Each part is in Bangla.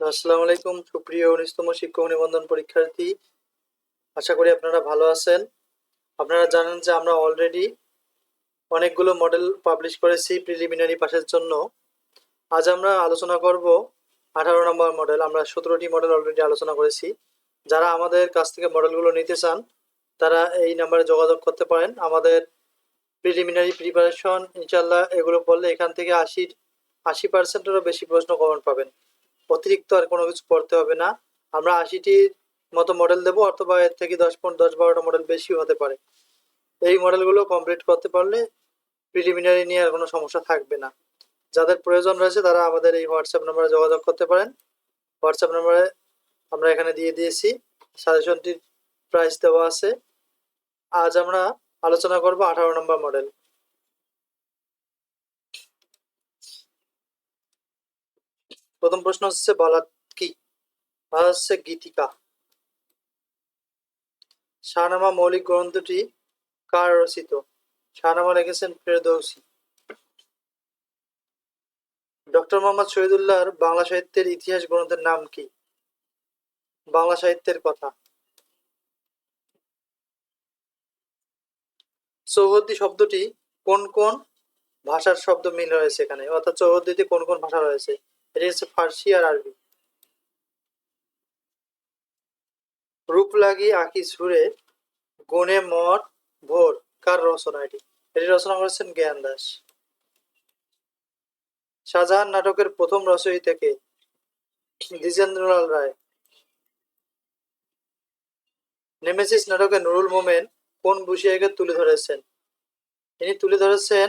আসসালামু আলাইকুম, সুপ্রিয় উনিশতম শিক্ষক নিবন্ধন পরীক্ষার্থী। আশা করি আপনারা ভালো আছেন। আপনারা জানেন যে আমরা অলরেডি অনেকগুলো মডেল পাবলিশ করেছি প্রিলিমিনারি পাসের জন্য। আজ আমরা আলোচনা করব আঠারো নম্বর মডেল আমরা সতেরোটি মডেল অলরেডি আলোচনা করেছি। যারা আমাদের কাছ থেকে মডেলগুলো নিতে চান, তারা এই নাম্বারে যোগাযোগ করতে পারেন। আমাদের প্রিলিমিনারি প্রিপারেশন ইনশাল্লাহ এগুলো পড়লে এখান থেকে আশির, আশি পার্সেন্টেরও বেশি প্রশ্ন কমন পাবেন। অতিরিক্ত আর কোনো কিছু পড়তে হবে না। আমরা আশিটির মতো মডেল দেবো, অথবা এর থেকে দশ পনেরো দশ বারোটা মডেল বেশিও হতে পারে। এই মডেলগুলো কমপ্লিট করতে পারলে প্রিলিমিনারি নিয়ে আর কোনো সমস্যা থাকবে না। যাদের প্রয়োজন রয়েছে তারা আমাদের এই হোয়াটসঅ্যাপ নম্বরে যোগাযোগ করতে পারেন। হোয়াটসঅ্যাপ নম্বরে আমরা এখানে দিয়ে দিয়েছি। সাজেশনটির প্রাইস দেওয়া আছে। আজ আমরা আলোচনা করব আঠারো নম্বর মডেল প্রথম প্রশ্ন হচ্ছে বালাত কি? বালাত হচ্ছে গীতিকা। শাহনামা মৌলিক গ্রন্থটি কার রচিত? শাহনামা লিখেছেন ফেরদৌসি। ডক্টর মোহাম্মদ শহীদুল্লাহর বাংলা সাহিত্যের ইতিহাস গ্রন্থের নাম কি? বাংলা সাহিত্যের কথা। চৌহদ্দি শব্দটি কোন কোন ভাষার শব্দ মিল রয়েছে এখানে? অর্থাৎ চৌহদ্দিতে কোন কোন ভাষা রয়েছে? এটি হচ্ছে ফার্সি আর আরবি। রূপ লাগি আঁকি সুরে গুণে মঠ ভোর, কার রচনা এটি? এটি রচনা করেছেন জ্ঞান দাস। শাহজাহান নাটকের প্রথম রচয়িতা কে? দ্বিজেন্দ্রলাল রায়। নেমেসিস নাটকে নুরুল মোমেন কোন বুশিয়াকে তুলে ধরেছেন? তিনি তুলে ধরেছেন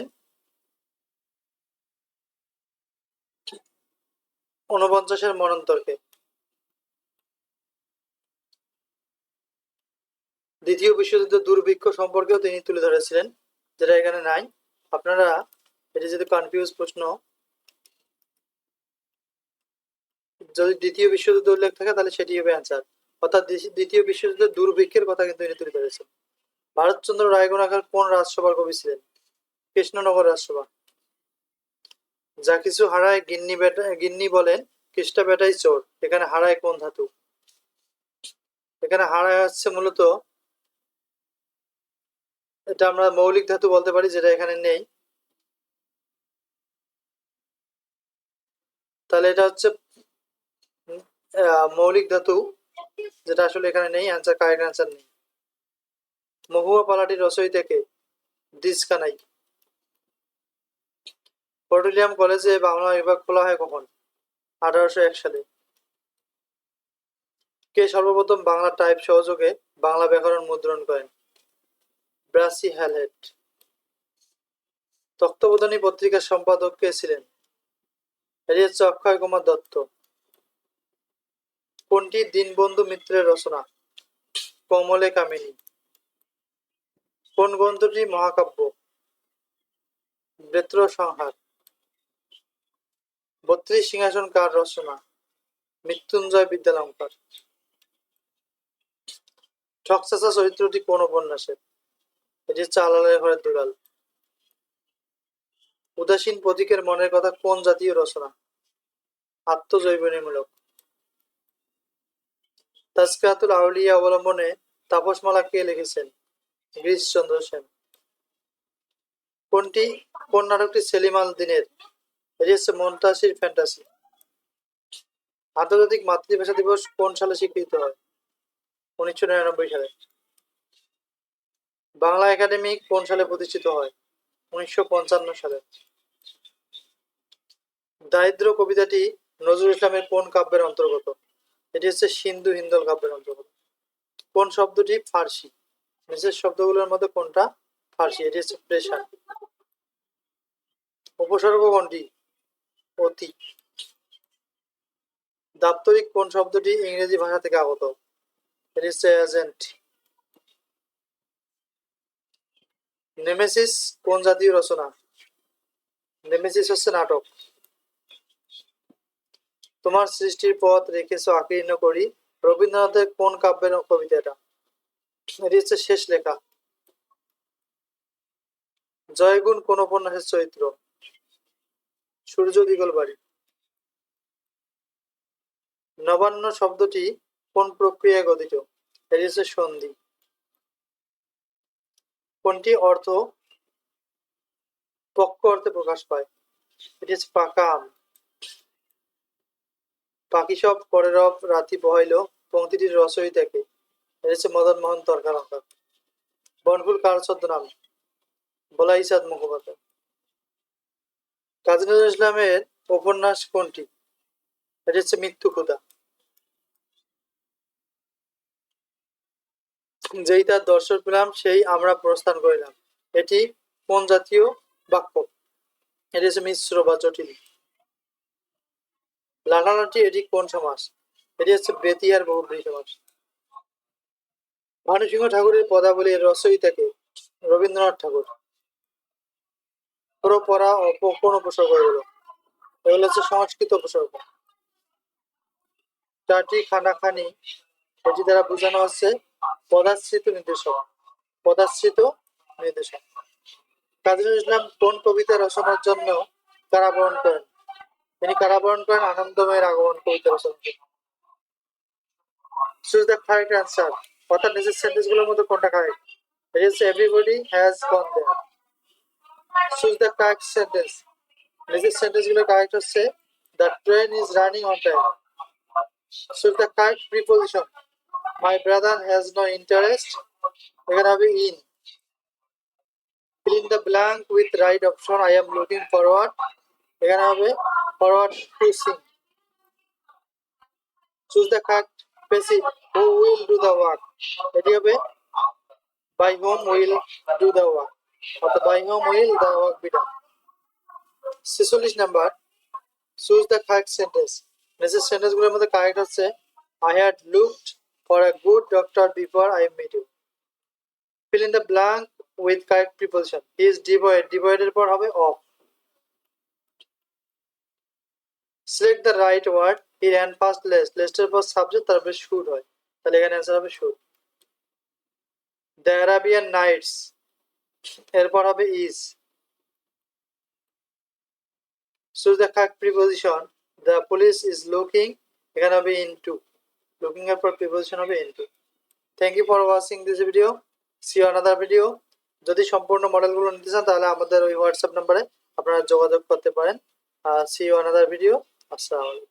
ঊনপঞ্চাশের মনন্তরকে দ্বিতীয় বিশ্বযুদ্ধ দুর্ভিক্ষ সম্পর্কেও তিনি তুলে ধরেছিলেন, যেটা এখানে নাই। আপনারা এটি যদি কনফিউজ প্রশ্ন, যদি দ্বিতীয় বিশ্বযুদ্ধ উল্লেখ থাকে, তাহলে সেটি হবে অ্যান্সার অর্থাৎ দ্বিতীয়- বিশ্বযুদ্ধের দুর্ভিক্ষের কথা কিন্তু তিনি তুলে ধরেছেন। ভারতচন্দ্র রায়গুণাকার কোন রাজসভার কবি ছিলেন? কৃষ্ণনগর রাজসভা। যা কিছু হারায় গিন্নি বেটা, গিন্নি বলেন কৃষ্টা বেটাই চোর। এখানে হারায় কোন ধাতু? এখানে হারায় হচ্ছে মূলত, এটা আমরা মৌলিক ধাতু বলতে পারি, যেটা এখানে নেই। তাহলে এটা হচ্ছে মৌলিক ধাতু, যেটা আসলে এখানে নেই অ্যান্সার কারেক্ট অ্যান্সার নেই। মহুয়া পালাটির রচয়িতা কে দিসকানাই পটুলিয়াম কলেজে বাংলা বিভাগ খোলা হয় কখন? আঠারোশো এক সালে। কে সর্বপ্রথম বাংলা টাইপ সহযোগে বাংলা ব্যাকরণ মুদ্রণ করেন? ব্রাসি হ্যালহেট। তত্ত্ববোধনী পত্রিকার সম্পাদক কে ছিলেন? এটি হচ্ছে অক্ষয় কুমার দত্ত। কোনটি দীনবন্ধু মিত্রের রচনা? কমলে কামিনী। কোন গ্রন্থটি মহাকাব্য? বেত্র সংহার বত্রিশ সিংহাসন কার রচনা? মৃত্যুঞ্জয় বিদ্যালঙ্কার। ঠকচাচা চরিত্রটি কোন উপন্যাসের? এটি হচ্ছে আলালের ঘরের দুলাল। উদাসীন প্রতীকের মনের কথা কোন জাতীয় রচনা? আত্মজৈবনীমূলক। তাজকাতুল আউলিয়া অবলম্বনে তাপসমালা কে লিখেছেন? গিরিশচন্দ্র সেন। কোনটি? কোন নাটকটি সেলিম আল দিনের এটি হচ্ছে মন্তাসির ফ্যান্টাসি আন্তর্জাতিক মাতৃভাষা দিবস কোন সালে স্বীকৃত হয়? উনিশশো নিরানব্বই সালে। বাংলা একাডেমি কোন সালে প্রতিষ্ঠিত হয়? উনিশশো পঞ্চান্ন সালে। দারিদ্র কবিতাটি নজরুল ইসলামের কোন কাব্যের অন্তর্গত? এটি হচ্ছে সিন্ধু হিন্দল কাব্যের অন্তর্গত। কোন শব্দটি ফার্সি? নিচের শব্দগুলোর মধ্যে কোনটা ফার্সি? এটি হচ্ছে প্রেশার উপসর্গ কোনটি অতি দাপ্তরিক কোন শব্দটি ইংরেজি ভাষা থেকে আগত? এজেন্ট নেমেসিস কোন জাতীয় রচনা? নেমেসিস হচ্ছে নাটক। তোমার সৃষ্টির পথ রেখেছ আকীর্ণ করি। রবীন্দ্রনাথের কোন কাব্যের কবিতা এটা? এটি হচ্ছে শেষ লেখা। জয়গুণ কোন উপন্যাসের চরিত্র? সূর্য দিগল বাড়ি নবান্ন শব্দটি কোন প্রক্রিয়ায় গঠিত? এটি হচ্ছে সন্ধি। কোনটি অর্থ পক্ষ অর্থে প্রকাশ পায়? এটি হচ্ছে পাকা আম। পাখি সব পরে রব রাতি বহাইল, পংক্তিটির রসই দেখে এটি হচ্ছে মদন মোহন তর্কালঙ্কার বনফুল কার ছদ্মনাম বলা ইসাদ মুখোপাধ্যায়। কাজী নজরুল ইসলামের উপন্যাস কোনটি? এটি হচ্ছে মৃত্যু ক্ষুদা যেই তার দর্শন পেলাম, সেই আমরা প্রস্থান করিলাম। এটি কোন জাতীয় বাক্য? এটি হচ্ছে মিশ্র বা জটিল। লাঠালাঠি এটি কোন সমাস? এটি হচ্ছে বেতিয়ার বহুব্রী সমাস। ভানুসিংহ ঠাকুরের পদাবলী রচয়িতাকে রবীন্দ্রনাথ ঠাকুর। অপ- কোন উপসর্গ এগুলো এগুলো হচ্ছে সংস্কৃত উপসর্গ চারটি খানাখানি এটি দ্বারা বোঝানো হচ্ছে পদাশ্রিত নির্দেশক। পদাশ্রিত নির্দেশক। কাজী ইসলাম কোন কবিতা রচনার জন্য কারাবরণ করেন? তিনি কারাবরণ করেন, আনন্দময়ের আগমন কবিতা রচনা চুজ দ্য কারেক্ট অ্যান্সার অর্থাৎ নিজের সেন্টেন্সগুলোর মধ্যে কোনটা correct it is everybody has gone there choose the correct sentence নিজের সেন্টেন্সগুলো কারেক্ট হচ্ছে the train is running on time choose the correct preposition my brother has no interest এখানে হবে in fill in the blank with right option i am looking forward এখানে হবে forward to sing choose the correct passive who will do the work এটি হবে by whom will do the work মধ্যে হচ্ছে পর তারপরে হয় তাহলে এখানে অ্যান্সার হবে should the arabian nights এরপর হবে is the correct preposition, the police is looking, এখানে হবে into. Looking এর পর preposition হবে into. Thank you for watching this video see another video যদি সম্পূর্ণ মডেলগুলো নিতে চান, তাহলে আমাদের ওই হোয়াটসঅ্যাপ নাম্বারে আপনারা যোগাযোগ করতে পারেন। সি আনাদার ভিডিও আসসালামু আলাইকুম